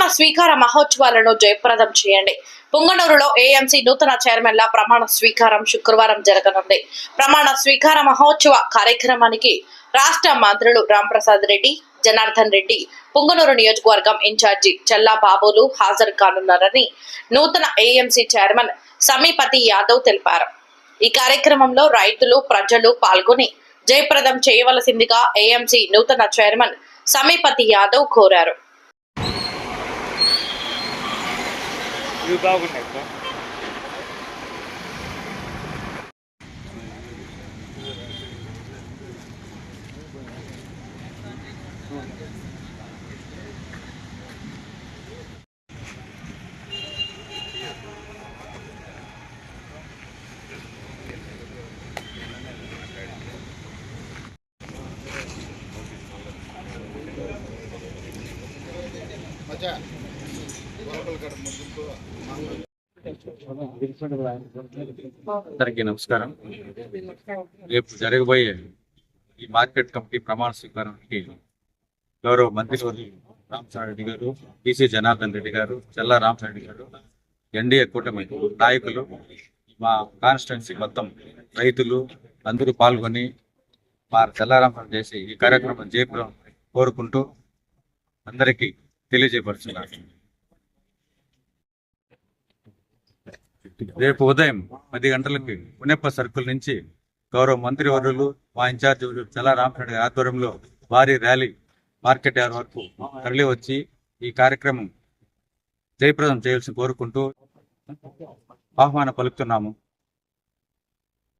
ప్రమాణ స్వీకార మహోత్సవాలను జయప్రదం చేయండి. పుంగనూరులో ఏఎంసీ నూతన చైర్మన్ల ప్రమాణ స్వీకారం శుక్రవారం జరగనుంది. ప్రమాణ స్వీకార మహోత్సవ కార్యక్రమానికి రాష్ట్ర మంత్రులు రాంప్రసాద్ రెడ్డి జనార్దన్ రెడ్డి పుంగనూరు నియోజకవర్గం ఇన్ఛార్జి చల్లా బాబులు హాజరు కానున్నారని నూతన ఏఎంసీ చైర్మన్ సమీపతి యాదవ్ తెలిపారు. ఈ కార్యక్రమంలో రైతులు ప్రజలు పాల్గొని జయప్రదం చేయవలసిందిగా ఏఎంసీ నూతన చైర్మన్ సమీపతి యాదవ్ కోరారు. 유바구 내꺼 맞아. అందరికీ నమస్కారం. రేపు జరగబోయే ఈ మార్కెట్ కమిటీ ప్రమాణ స్వీకారానికి గౌరవ మంత్రి రామచంద్ర గారు బీసీ జనార్దన్ రెడ్డి గారు చెల్లా రామచంద్ర గారు ఎన్డీఏ కూటమి నాయకులు మా కాన్స్టిట్యున్సీ మొత్తం రైతులు అందరూ పాల్గొని మా తెల్లారామం చేసి ఈ కార్యక్రమం జయపురం కోరుకుంటూ అందరికీ తెలియజేయపరుచున్నారు రేపు ఉదయం పది గంటలకి పునెప్ప సర్కిల్ నుంచి గౌరవ మంత్రి వర్యులు మా ఇన్ఛార్జ్ చల్లా రామచంద్ర గారి ఆధ్వర్యంలో భారీ ర్యాలీ మార్కెట్ యార్డ్ వరకు తరలి వచ్చి ఈ కార్యక్రమం జయప్రదం చేయాల్సి కోరుకుంటూ ఆహ్వానం పలుకుతున్నాము.